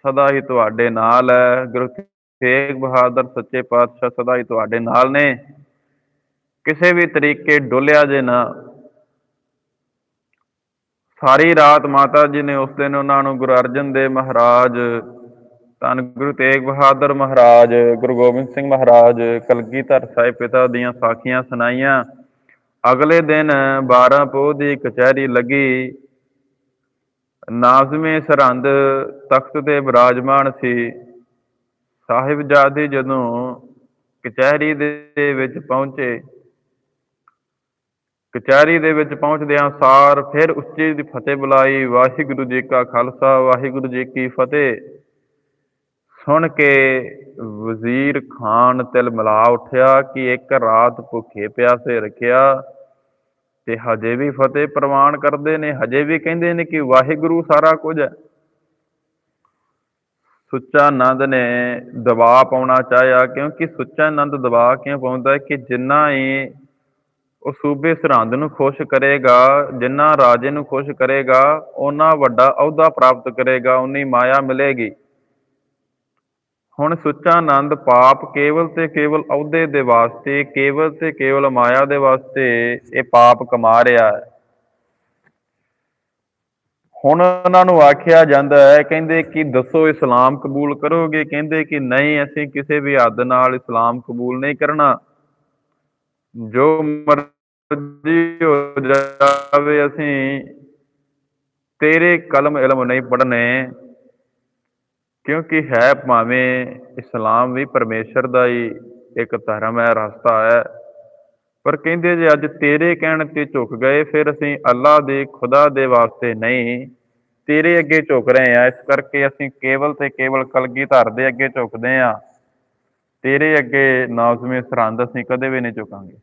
ਸਦਾ ਹੀ ਤੁਹਾਡੇ ਨਾਲ ਹੈ। ਗੁਰੂ ਤੇਗ ਬਹਾਦਰ ਸੱਚੇ ਪਾਤਸ਼ਾਹ ਸਦਾ ਹੀ ਤੁਹਾਡੇ ਨਾਲ ਨੇ। ਕਿਸੇ ਵੀ ਤਰੀਕੇ ਡੋਲਿਆ ਜੇ ਨਾ। ਸਾਰੀ ਰਾਤ ਮਾਤਾ ਜੀ ਨੇ ਉਸ ਦਿਨ ਉਹਨਾਂ ਨੂੰ ਗੁਰੂ ਅਰਜਨ ਦੇਵ ਮਹਾਰਾਜ ਧੰਨ ਗੁਰੂ ਤੇਗ ਬਹਾਦਰ ਮਹਾਰਾਜ, ਗੁਰੂ ਗੋਬਿੰਦ ਸਿੰਘ ਮਹਾਰਾਜ, ਕਲਗੀਧਰ ਸਾਹਿਬ ਪਿਤਾ ਦੀਆਂ ਸਾਖੀਆਂ ਸੁਣਾਈਆਂ। ਅਗਲੇ ਦਿਨ 12 ਪੋਹ ਦੀ ਕਚਹਿਰੀ ਲੱਗੀ। ਨਾਜ਼ਮੇ ਸਰਹੰਦ ਤਖਤ ਤੇ ਬਿਰਾਜਮਾਨ ਸੀ। ਸਾਹਿਬਜ਼ਾਦੇ ਜਦੋਂ ਕਚਹਿਰੀ ਦੇ ਵਿੱਚ ਪਹੁੰਚੇ, ਕਚਹਿਰੀ ਦੇ ਵਿੱਚ ਪਹੁੰਚਦਿਆਂ ਸਾਰ ਫਿਰ ਉੱਚੀ ਦੀ ਫਤਿਹ ਬੁਲਾਈ। ਵਾਹਿਗੁਰੂ ਜੀ ਕਾ ਖਾਲਸਾ, ਵਾਹਿਗੁਰੂ ਜੀ ਕੀ ਫਤਿਹ। ਸੁਣ ਕੇ ਵਜ਼ੀਰ ਖਾਨ ਤਿਲ ਮਿਲਾ ਉੱਠਿਆ ਕਿ ਇੱਕ ਰਾਤ ਭੁੱਖੇ ਪਿਆਸੇ ਰੱਖਿਆ ਤੇ ਹਜੇ ਵੀ ਫਤਿਹ ਪ੍ਰਵਾਨ ਕਰਦੇ ਨੇ, ਹਜੇ ਵੀ ਕਹਿੰਦੇ ਨੇ ਕਿ ਵਾਹਿਗੁਰੂ ਸਾਰਾ ਕੁਝ ਹੈ। ਸੁੱਚਾ ਆਨੰਦ ਨੇ ਦਬਾਅ ਪਾਉਣਾ ਚਾਹਿਆ, ਕਿਉਂਕਿ ਸੁੱਚਾ ਆਨੰਦ ਦਬਾਅ ਕਿਉਂ ਪਾਉਂਦਾ ਕਿ ਜਿੰਨਾ ਹੀ ਉਹ ਸੂਬੇ ਸਰਹੰਦ ਨੂੰ ਖੁਸ਼ ਕਰੇਗਾ, ਜਿੰਨਾ ਰਾਜੇ ਨੂੰ ਖੁਸ਼ ਕਰੇਗਾ ਉਹਨਾਂ ਵੱਡਾ ਅਹੁਦਾ ਪ੍ਰਾਪਤ ਕਰੇਗਾ ਉਨੀ ਮਾਇਆ ਮਿਲੇਗੀ। ਹੁਣ ਸੁੱਚਾ ਆਨੰਦ ਪਾਪ ਕੇਵਲ ਤੇ ਕੇਵਲ ਅਹੁਦੇ ਦੇ ਵਾਸਤੇ, ਕੇਵਲ ਤੇ ਕੇਵਲ ਮਾਇਆ ਦੇ ਵਾਸਤੇ ਇਹ ਪਾਪ ਕਮਾ ਰਿਹਾ ਹੈ। ਹੁਣ ਉਹਨਾਂ ਨੂੰ ਆਖਿਆ ਜਾਂਦਾ ਹੈ, ਕਹਿੰਦੇ ਕਿ ਦੱਸੋ ਇਸਲਾਮ ਕਬੂਲ ਕਰੋਗੇ? ਕਹਿੰਦੇ ਕਿ ਨਹੀਂ, ਅਸੀਂ ਕਿਸੇ ਵੀ ਹੱਦ ਨਾਲ ਇਸਲਾਮ ਕਬੂਲ ਨਹੀਂ ਕਰਨਾ। ਜੋ ਮਰਜ਼ੀ ਹੋ ਜਾਵੇ, ਅਸੀਂ ਤੇਰੇ ਕਲਮ ਇਲਮ ਨਹੀਂ ਪੜਨੇ ਕਿਉਂਕਿ ਹੈ ਭਾਵੇਂ ਇਸਲਾਮ ਵੀ ਪਰਮੇਸ਼ਰ ਦਾ ਹੀ ਇੱਕ ਧਰਮ ਹੈ, ਰਸਤਾ ਹੈ। ਪਰ ਕਹਿੰਦੇ ਜੇ ਅੱਜ ਤੇਰੇ ਕਹਿਣ ਤੇ ਝੁਕ ਗਏ, ਫਿਰ ਅਸੀਂ ਅੱਲਾ ਦੇ, ਖੁਦਾ ਦੇ ਵਾਸਤੇ ਨਹੀਂ, ਤੇਰੇ ਅੱਗੇ ਝੁਕ ਰਹੇ ਆ ਇਸ ਕਰਕੇ ਅਸੀਂ ਕੇਵਲ ਤੇ ਕੇਵਲ ਕਲਗੀਧਰ ਦੇ ਅੱਗੇ ਝੁਕਦੇ ਆ ਤੇਰੇ ਅੱਗੇ ਨਾਜ਼ਮੇ ਸਰਹੰਦ ਅਸੀਂ ਕਦੇ ਵੀ ਨਹੀਂ ਝੁਕਾਂਗੇ।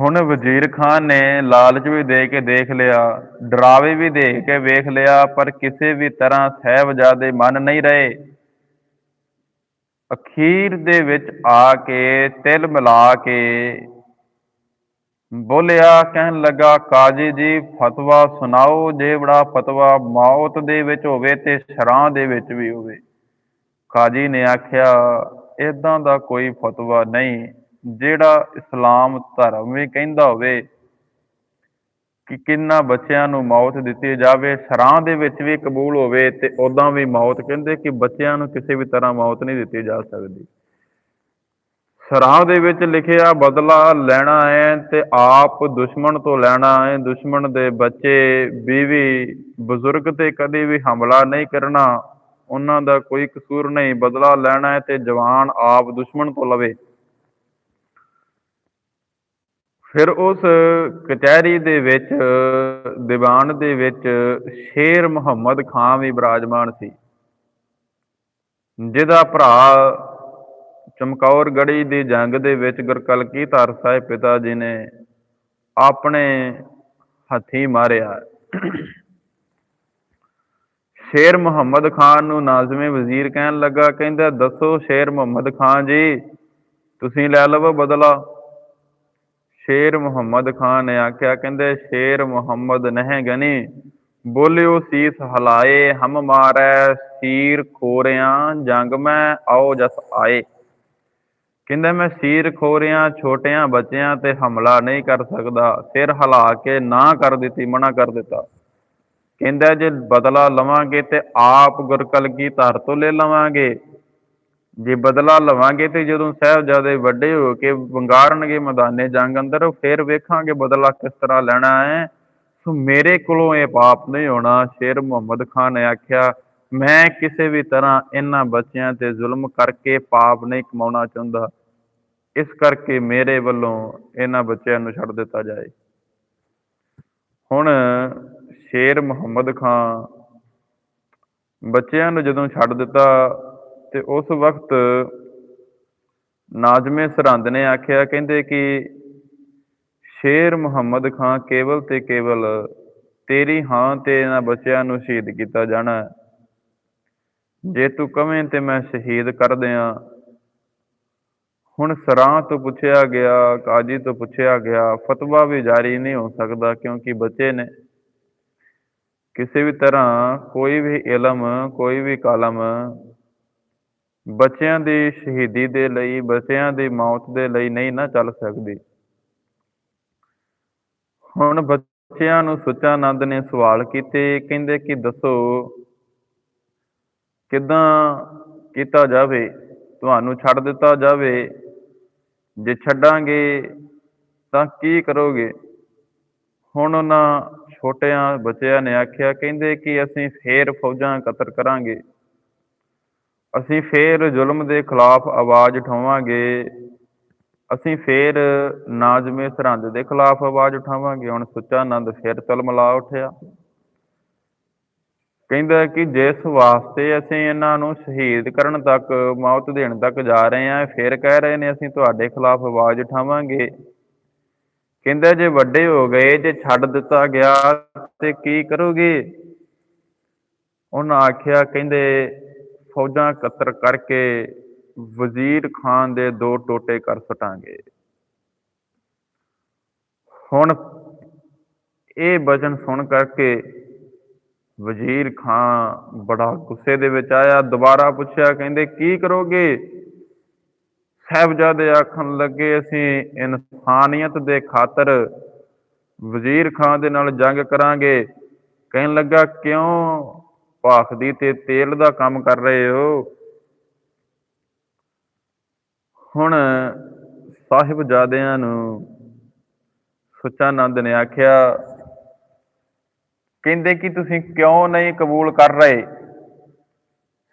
ਹੁਣ ਵਜ਼ੀਰ ਖਾਨ ਨੇ ਲਾਲਚ ਵੀ ਦੇ ਕੇ ਦੇਖ ਲਿਆ, ਡਰਾਵੇ ਵੀ ਦੇ ਕੇ ਵੇਖ ਲਿਆ, ਪਰ ਕਿਸੇ ਵੀ ਤਰ੍ਹਾਂ ਸਾਹਿਬਜ਼ਾਦੇ ਮੰਨ ਨਹੀਂ ਰਹੇ। ਅਖੀਰ ਦੇ ਵਿੱਚ ਆ ਕੇ ਤਿਲ ਮਿਲਾ ਕੇ ਬੋਲਿਆ, ਕਹਿਣ ਲੱਗਾ, ਕਾਜੀ ਜੀ, ਫਤਵਾ ਸੁਣਾਓ ਜੇ ਬੜਾ ਫਤਵਾ ਮੌਤ ਦੇ ਵਿੱਚ ਹੋਵੇ ਤੇ ਸ਼ਰਾਂ ਦੇ ਵਿੱਚ ਵੀ ਹੋਵੇ। ਕਾਜੀ ਨੇ ਆਖਿਆ ਇਦਾਂ ਦਾ ਕੋਈ ਫਤਵਾ ਨਹੀਂ। ਜਿਹੜਾ ਇਸਲਾਮ ਧਰਮ ਵੀ ਕਹਿੰਦਾ ਹੋਵੇ ਕਿ ਕਿੰਨਾ ਬੱਚਿਆਂ ਨੂੰ ਮੌਤ ਦਿੱਤੀ ਜਾਵੇ, ਸ਼ਰਾਂ ਦੇ ਵਿੱਚ ਵੀ ਕਬੂਲ ਹੋਵੇ ਤੇ ਉਦਾਂ ਵੀ ਮੌਤ ਕਹਿੰਦੇ ਕਿ ਬੱਚਿਆਂ ਨੂੰ ਕਿਸੇ ਵੀ ਤਰ੍ਹਾਂ ਮੌਤ ਨਹੀਂ ਦਿੱਤੀ ਜਾ ਸਕਦੀ। ਸ਼ਰਾਂ ਦੇ ਵਿੱਚ ਲਿਖਿਆ, ਬਦਲਾ ਲੈਣਾ ਹੈ ਤੇ ਆਪ ਦੁਸ਼ਮਣ ਤੋਂ ਲੈਣਾ ਹੈ। ਦੁਸ਼ਮਣ ਦੇ ਬੱਚੇ, ਬੀਵੀ, ਬਜ਼ੁਰਗ ਤੇ ਕਦੇ ਵੀ ਹਮਲਾ ਨਹੀਂ ਕਰਨਾ, ਉਹਨਾਂ ਦਾ ਕੋਈ ਕਸੂਰ ਨਹੀਂ। ਬਦਲਾ ਲੈਣਾ ਹੈ ਤੇ ਜਵਾਨ ਆਪ ਦੁਸ਼ਮਣ ਤੋਂ ਲਵੇ। ਫਿਰ ਉਸ ਕਚਹਿਰੀ ਦੇ ਵਿੱਚ, ਦੀਵਾਨ ਦੇ ਵਿੱਚ ਸ਼ੇਰ ਮੁਹੰਮਦ ਖਾਨ ਵੀ ਬਿਰਾਜਮਾਨ ਸੀ। ਜਿਹਦਾ ਭਰਾ ਚਮਕੌਰ ਗੜੀ ਦੀ ਜੰਗ ਦੇ ਵਿੱਚ ਗੁਰਕਲਕੀ ਧਰ ਸਾਹਿਬ ਪਿਤਾ ਜੀ ਨੇ ਆਪਣੇ ਹੱਥੀਂ ਮਾਰਿਆ। ਸ਼ੇਰ ਮੁਹੰਮਦ ਖਾਨ ਨੂੰ ਨਾਜ਼ਮੇ ਵਜ਼ੀਰ ਕਹਿਣ ਲੱਗਾ, ਕਹਿੰਦਾ, ਦੱਸੋ ਸ਼ੇਰ ਮੁਹੰਮਦ ਖਾਨ ਜੀ, ਤੁਸੀਂ ਲੈ ਲਵੋ ਬਦਲਾ। ਸ਼ੇਰ ਮੁਹੰਮਦ ਖਾਨ ਨੇ ਆਖਿਆ, ਕਹਿੰਦੇ, ਸ਼ੇਰ ਮੁਹੰਮਦ ਨਹਿ ਗਨੀ, ਬੋਲਿਓ ਸੀਸ ਹਲਾਏ, ਹਮ ਮਾਰੈ ਸੀਰ ਖੋਰਿਆਂ, ਜੰਗ ਮੈਂ ਆਓ ਜਸ ਆਏ। ਕਹਿੰਦਾ, ਮੈਂ ਸੀਰ ਖੋਰਿਆਂ, ਛੋਟਿਆਂ ਬੱਚਿਆਂ ਤੇ ਹਮਲਾ ਨਹੀਂ ਕਰ ਸਕਦਾ, ਸਿਰ ਹਲਾ ਕੇ ਨਾ ਕਰ ਦਿੱਤੀ, ਮਨਾ ਕਰ ਦਿੱਤਾ। ਕਹਿੰਦਾ, ਜੇ ਬਦਲਾ ਲਵਾਂਗੇ ਤੇ ਆਪ ਗੁਰਕਲ ਕੀ ਧਰ ਤੋਂ ਲੈ ਲਵਾਂਗੇ ਜੇ ਬਦਲਾ ਲਵਾਂਗੇ ਤੇ ਜਦੋਂ ਸਾਹਿਬਜ਼ਾਦੇ ਵੱਡੇ ਹੋ ਕੇ ਵੰਗਾਰਨਗੇ ਮੈਦਾਨੇ ਜੰਗ ਅੰਦਰ, ਫੇਰ ਵੇਖਾਂਗੇ ਬਦਲਾ ਕਿਸ ਤਰ੍ਹਾਂ ਲੈਣਾ ਹੈ। ਸੋ ਮੇਰੇ ਕੋਲੋਂ ਇਹ ਪਾਪ ਨਹੀਂ ਹੋਣਾ, ਸ਼ੇਰ ਮੁਹੰਮਦ ਖਾਨ ਨੇ ਆਖਿਆ, ਮੈਂ ਕਿਸੇ ਵੀ ਤਰ੍ਹਾਂ ਇਹਨਾਂ ਬੱਚਿਆਂ ਤੇ ਜ਼ੁਲਮ ਕਰਕੇ ਪਾਪ ਨਹੀਂ ਕਮਾਉਣਾ ਚਾਹੁੰਦਾ। ਇਸ ਕਰਕੇ ਮੇਰੇ ਵੱਲੋਂ ਇਹਨਾਂ ਬੱਚਿਆਂ ਨੂੰ ਛੱਡ ਦਿੱਤਾ ਜਾਏ। ਹੁਣ ਸ਼ੇਰ ਮੁਹੰਮਦ ਖਾਨ ਬੱਚਿਆਂ ਨੂੰ ਜਦੋਂ ਛੱਡ ਦਿੱਤਾ ਤੇ ਉਸ ਵਕਤ ਨਾਜ਼ਮੇ ਸਰਹੰਦ ਨੇ ਆਖਿਆ, ਕਹਿੰਦੇ ਕਿ ਸ਼ੇਰ ਮੁਹੰਮਦ ਖਾਨ ਕੇਵਲ ਤੇ ਕੇਵਲ ਤੇਰੀ ਹਾਂ ਤੇ ਇਹਨਾਂ ਬੱਚਿਆਂ ਨੂੰ ਸ਼ਹੀਦ ਕੀਤਾ ਜਾਣਾ ਜੇ ਤੂੰ ਕਵੇਂ ਤੇ ਮੈਂ ਸ਼ਹੀਦ ਕਰ ਦਿਆਂ। ਹੁਣ ਸਰਾਂ ਤੋਂ ਪੁੱਛਿਆ ਗਿਆ, ਕਾਜੀ ਤੋਂ ਪੁੱਛਿਆ ਗਿਆ, ਫਤਵਾ ਵੀ ਜਾਰੀ ਨਹੀਂ ਹੋ ਸਕਦਾ ਕਿਉਂਕਿ ਬੱਚੇ ਨੇ ਕਿਸੇ ਵੀ ਤਰ੍ਹਾਂ ਕੋਈ ਵੀ ਇਲਮ, ਕੋਈ ਵੀ ਕਲਮ ਬੱਚਿਆਂ ਦੀ ਸ਼ਹੀਦੀ ਦੇ ਲਈ, ਬੱਚਿਆਂ ਦੀ ਮੌਤ ਦੇ ਲਈ ਨਹੀਂ ਨਾ ਚੱਲ ਸਕਦੀ। ਹੁਣ ਬੱਚਿਆਂ ਨੂੰ ਸੁੱਚਾ ਆਨੰਦ ਨੇ ਸਵਾਲ ਕੀਤੇ, ਕਹਿੰਦੇ ਕਿ ਦੱਸੋ ਕਿਦਾਂ ਕੀਤਾ ਜਾਵੇ, ਤੁਹਾਨੂੰ ਛੱਡ ਦਿੱਤਾ ਜਾਵੇ, ਜੇ ਛੱਡਾਂਗੇ ਤਾਂ ਕੀ ਕਰੋਗੇ? ਹੁਣ ਉਹਨਾਂ ਛੋਟਿਆਂ ਬੱਚਿਆਂ ਨੇ ਆਖਿਆ, ਕਹਿੰਦੇ ਕਿ ਅਸੀਂ ਫੇਰ ਫੌਜਾਂ ਕਤਰ ਕਰਾਂਗੇ। ਅਸੀਂ ਫੇਰ ਜ਼ੁਲਮ ਦੇ ਖਿਲਾਫ ਆਵਾਜ਼ ਉਠਾਵਾਂਗੇ। ਅਸੀਂ ਫੇਰ ਨਾਜ਼ਮੇ ਸਰਹੰਦ ਦੇ ਖਿਲਾਫ ਆਵਾਜ਼ ਉਠਾਵਾਂਗੇ। ਹੁਣ ਸੁੱਚਾ ਆਨੰਦ ਫਿਰ ਤਲਮਲਾ ਉੱਠਿਆ। ਕਹਿੰਦਾ ਕਿ ਜਿਸ ਵਾਸਤੇ ਅਸੀਂ ਇਹਨਾਂ ਨੂੰ ਸ਼ਹੀਦ ਕਰਨ ਤੱਕ, ਮੌਤ ਦੇਣ ਤੱਕ ਜਾ ਰਹੇ ਹਾਂ, ਫੇਰ ਕਹਿ ਰਹੇ ਨੇ ਅਸੀਂ ਤੁਹਾਡੇ ਖਿਲਾਫ ਆਵਾਜ਼ ਉਠਾਵਾਂਗੇ। ਕਹਿੰਦਾ ਜੇ ਵੱਡੇ ਹੋ ਗਏ, ਜੇ ਛੱਡ ਦਿੱਤਾ ਗਿਆ ਤੇ ਕੀ ਕਰੋਗੇ? ਉਹਨਾਂ ਆਖਿਆ, ਕਹਿੰਦੇ ਫੌਜਾਂ ਕਤਰ ਕਰਕੇ ਵਜ਼ੀਰ ਖਾਨ ਦੇ ਦੋ ਟੋਟੇ ਕਰ ਸਟਾਂਗੇ। ਹੁਣ ਇਹ ਬਚਨ ਸੁਣ ਕਰਕੇ ਵਜ਼ੀਰ ਖਾਨ ਬੜਾ ਗੁੱਸੇ ਦੇ ਵਿੱਚ ਆਇਆ, ਦੁਬਾਰਾ ਪੁੱਛਿਆ, ਕਹਿੰਦੇ, ਕੀ ਕਰੋਗੇ? ਸਾਹਿਬਜ਼ਾਦੇ ਆਖਣ ਲੱਗੇ, ਅਸੀਂ ਇਨਸਾਨੀਅਤ ਦੇ ਖਾਤਰ ਵਜ਼ੀਰ ਖਾਨ ਦੇ ਨਾਲ ਜੰਗ ਕਰਾਂਗੇ। ਕਹਿਣ ਲੱਗਾ, ਕਿਉਂ? ਭਾਖਦੀ ਤੇ ਤੇਲ ਦਾ ਕੰਮ ਕਰ ਰਹੇ ਹੋ। ਹੁਣ ਸਾਹਿਬਜ਼ਾਦਿਆਂ ਨੂੰ ਸੁਚਾਨੰਦ ਨੇ ਆਖਿਆ, ਕਹਿੰਦੇ ਕਿ ਤੁਸੀਂ ਕਿਉਂ ਨਹੀਂ ਕਬੂਲ ਕਰ ਰਹੇ?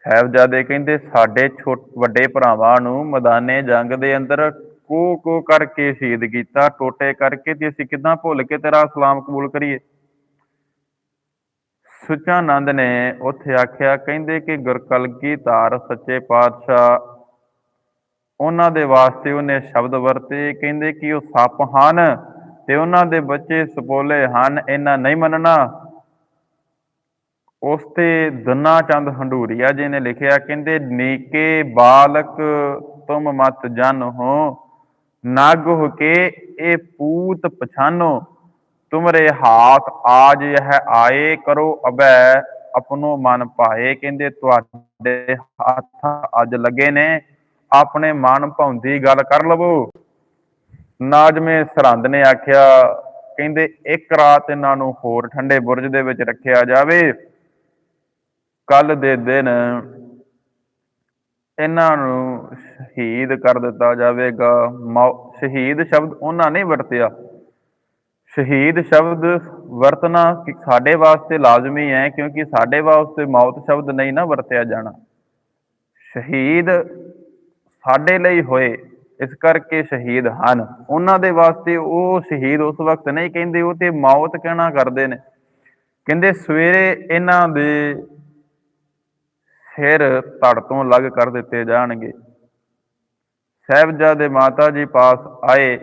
ਸਾਹਿਬਜ਼ਾਦੇ ਕਹਿੰਦੇ, ਸਾਡੇ ਛੋ ਵੱਡੇ ਭਰਾਵਾਂ ਨੂੰ ਮੈਦਾਨੇ ਜੰਗ ਦੇ ਅੰਦਰ ਕੋ ਕੋ ਕਰਕੇ ਸ਼ਹੀਦ ਕੀਤਾ, ਟੋਟੇ ਕਰਕੇ ਤੇ ਅਸੀਂ ਕਿਦਾਂ ਭੁੱਲ ਕੇ ਤੇਰਾ ਸਲਾਮ ਕਬੂਲ ਕਰੀਏ? ਸੁਚਾਨੰਦ ਨੇ ਉੱਥੇ ਆਖਿਆ, ਕਹਿੰਦੇ ਕਿ ਗੁਰਕਲਗੀ ਧਾਰ ਸੱਚੇ ਪਾਤਸ਼ਾਹ। ਉਹਨਾਂ ਦੇ ਵਾਸਤੇ ਉਹਨੇ ਸ਼ਬਦ ਵਰਤੇ, ਕਹਿੰਦੇ ਕਿ ਉਹ ਸੱਪ ਹਨ ਤੇ ਉਹਨਾਂ ਦੇ ਬੱਚੇ ਸਪੋਲੇ ਹਨ, ਇਹਨਾਂ ਨਹੀਂ ਮੰਨਣਾ। ਉਸ ਤੇ ਦਨਾ ਚੰਦ ਹੰਡੂਰੀਆ ਜੀ ਨੇ ਲਿਖਿਆ, ਕਹਿੰਦੇ, ਨੀਕੇ ਬਾਲਕ, ਤੁਮ ਮਤ ਜਨ ਹੋ ਨਾਗ ਹੋ ਕੇ ਇਹ ਪੂਤ ਪਛਾਨੋ। ਤੁਮਰੇ ਹਾਥ ਆਜ ਇਹ ਆਏ ਕਰੋ ਅਬੈ, ਆਪਣੋ ਮਨ ਭਾਏ। ਕਹਿੰਦੇ, ਤੁਹਾਡੇ ਹੱਥ ਅੱਜ ਲੱਗੇ ਨੇ, ਆਪਣੇ ਮਨ ਭਾਉਂਦੀ ਗੱਲ ਕਰ ਲਵੋ। ਨਾਜਮੇ ਸਰਹੰਦ ਨੇ ਆਖਿਆ, ਕਹਿੰਦੇ, ਇੱਕ ਰਾਤ ਇਹਨਾਂ ਨੂੰ ਹੋਰ ਠੰਡੇ ਬੁਰਜ ਦੇ ਵਿੱਚ ਰੱਖਿਆ ਜਾਵੇ। ਕੱਲ ਦੇ ਦਿਨ ਇਹਨਾਂ ਨੂੰ ਸ਼ਹੀਦ ਕਰ ਦਿੱਤਾ ਜਾਵੇਗਾ। ਸ਼ਹੀਦ ਸ਼ਬਦ ਉਹਨਾਂ ਨੇ ਵਰਤਿਆ। ਸ਼ਹੀਦ ਸ਼ਬਦ ਵਰਤਣਾ ਸਾਡੇ ਵਾਸਤੇ ਲਾਜ਼ਮੀ ਹੈ, ਕਿਉਂਕਿ ਸਾਡੇ ਵਾਸਤੇ ਮੌਤ ਸ਼ਬਦ ਨਹੀਂ ਨਾ ਵਰਤਿਆ ਜਾਣਾ। ਸ਼ਹੀਦ ਸਾਡੇ ਲਈ ਹੋਏ, ਇਸ ਕਰਕੇ ਸ਼ਹੀਦ ਹਨ। ਉਹਨਾਂ ਦੇ ਵਾਸਤੇ ਉਹ ਸ਼ਹੀਦ ਉਸ ਵਕਤ ਨਹੀਂ ਕਹਿੰਦੇ, ਉਹ ਤੇ ਮੌਤ ਕਹਿਣਾ ਕਰਦੇ ਨੇ। ਕਹਿੰਦੇ, ਸਵੇਰੇ ਇਹਨਾਂ ਦੇ ਸਿਰ ਧੜ ਤੋਂ ਅਲੱਗ ਕਰ ਦਿੱਤੇ ਜਾਣਗੇ। ਸਾਹਿਬਜ਼ਾਦੇ ਮਾਤਾ ਜੀ ਪਾਸ ਆਏ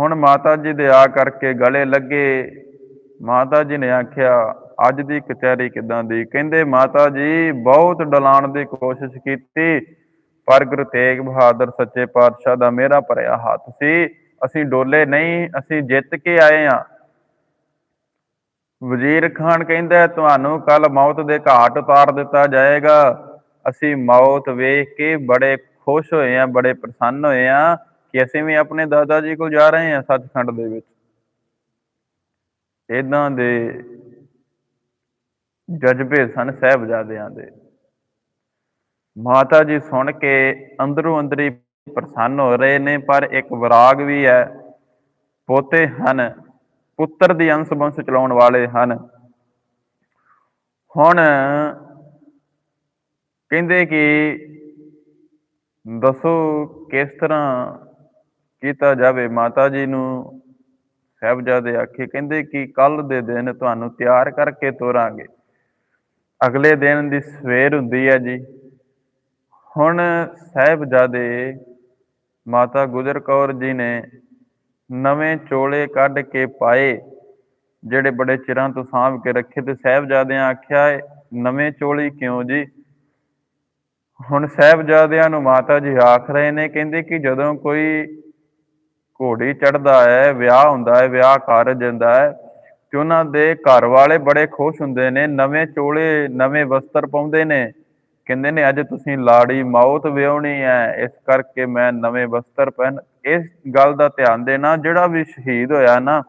ਹੁਣ ਮਾਤਾ ਜੀ ਦੇ ਆ ਕਰਕੇ ਗਲੇ ਲੱਗੇ। ਮਾਤਾ ਜੀ ਨੇ ਆਖਿਆ, ਅੱਜ ਦੀ ਕਚਹਿਰੀ ਕਿਦਾਂ ਦੀ? ਕਹਿੰਦੇ, ਮਾਤਾ ਜੀ, ਬਹੁਤ ਡਲਾਉਣ ਦੀ ਕੋਸ਼ਿਸ਼ ਕੀਤੀ, ਪਰ ਗੁਰੂ ਤੇਗ ਬਹਾਦਰ ਸੱਚੇ ਪਾਤਸ਼ਾਹ ਦਾ ਮੇਰਾ ਭਰਿਆ ਹੱਥ ਸੀ। ਅਸੀਂ ਡੋਲੇ ਨਹੀਂ, ਅਸੀਂ ਜਿੱਤ ਕੇ ਆਏ ਆ ਵਜ਼ੀਰ ਖਾਨ ਕਹਿੰਦਾ, ਤੁਹਾਨੂੰ ਕੱਲ ਮੌਤ ਦੇ ਘਾਟ ਉਤਾਰ ਦਿੱਤਾ ਜਾਏਗਾ। ਅਸੀਂ ਮੌਤ ਵੇਖ ਕੇ ਬੜੇ ਖੁਸ਼ ਹੋਏ ਆ ਬੜੇ ਪ੍ਰਸੰਨ ਹੋਏ ਆ ਕਿ ਅਸੀਂ ਵੀ ਆਪਣੇ ਦਾਦਾ ਜੀ ਕੋਲ ਜਾ ਰਹੇ ਹਾਂ ਸੱਚਖੰਡ ਦੇ ਵਿੱਚ। ਇਦਾਂ ਦੇ ਜਜ਼ਬੇ ਸਨ ਸਹਿਬਜ਼ਾਦਿਆਂ ਦੇ। ਮਾਤਾ ਜੀ ਸੁਣ ਕੇ ਅੰਦਰੋਂ ਅੰਦਰੀ ਪ੍ਰਸੰਨ ਹੋ ਰਹੇ ਨੇ, ਪਰ ਇੱਕ ਵਿਰਾਗ ਵੀ ਹੈ। ਪੋਤੇ ਹਨ, ਪੁੱਤਰ ਦੀ ਅੰਸ਼ ਬੰਸ਼ ਚਲਾਉਣ ਵਾਲੇ ਹਨ। ਹੁਣ ਕਹਿੰਦੇ ਕਿ ਦੱਸੋ ਕਿਸ ਤਰ੍ਹਾਂ ਕੀਤਾ ਜਾਵੇ। ਮਾਤਾ ਜੀ ਨੂੰ ਸਾਹਿਬਜ਼ਾਦੇ ਆਖੇ, ਕਹਿੰਦੇ ਕਿ ਕੱਲ ਦੇ ਦਿਨ ਤੁਹਾਨੂੰ ਤਿਆਰ ਕਰਕੇ ਤੋਰਾਂਗੇ। ਅਗਲੇ ਦਿਨ ਦੀ ਸਵੇਰ ਹੁੰਦੀ ਹੈ ਜੀ। ਹੁਣ ਸਾਹਿਬਜ਼ਾਦੇ ਮਾਤਾ ਗੁਜਰ ਕੌਰ ਜੀ ਨੇ ਨਵੇਂ ਚੋਲੇ ਕੱਢ ਕੇ ਪਾਏ, ਜਿਹੜੇ ਬੜੇ ਚਿਰਾਂ ਤੋਂ ਸਾਂਭ ਕੇ ਰੱਖੇ ਤੇ ਸਾਹਿਬਜ਼ਾਦਿਆਂ ਆਖਿਆ, ਨਵੇਂ ਚੋਲੀ ਕਿਉਂ ਜੀ? ਹੁਣ ਸਾਹਿਬਜ਼ਾਦਿਆਂ ਨੂੰ ਮਾਤਾ ਜੀ ਆਖ ਰਹੇ ਨੇ, ਕਹਿੰਦੇ ਕਿ ਜਦੋਂ ਕੋਈ ਘੋੜੀ ਚੜਦਾ ਹੈ, ਵਿਆਹ ਹੁੰਦਾ ਹੈ, ਵਿਆਹ ਕਾਰਜ ਜਾਂਦਾ ਹੈ। ਤੇ ਉਹਨਾਂ ਦੇ ਘਰ ਵਾਲੇ ਬੜੇ ਖੁਸ਼ ਹੁੰਦੇ ਨੇ, ਨਵੇਂ ਚੋਲੇ, ਨਵੇਂ ਵਸਤਰ ਪਾਉਂਦੇ ਨੇ। ਕਹਿੰਦੇ ਨੇ, ਅੱਜ ਤੁਸੀਂ ਲਾੜੀ ਮੌਤ ਵਿਆਹਣੀ ਹੈ, ਇਸ ਕਰਕੇ ਮੈਂ ਨਵੇਂ ਵਸਤਰ ਪਹਿਨ ਇਸ ਗੱਲ ਦਾ ਧਿਆਨ ਦੇਣਾ, ਜਿਹੜਾ ਵੀ ਸ਼ਹੀਦ ਹੋਇਆ ਨਾ,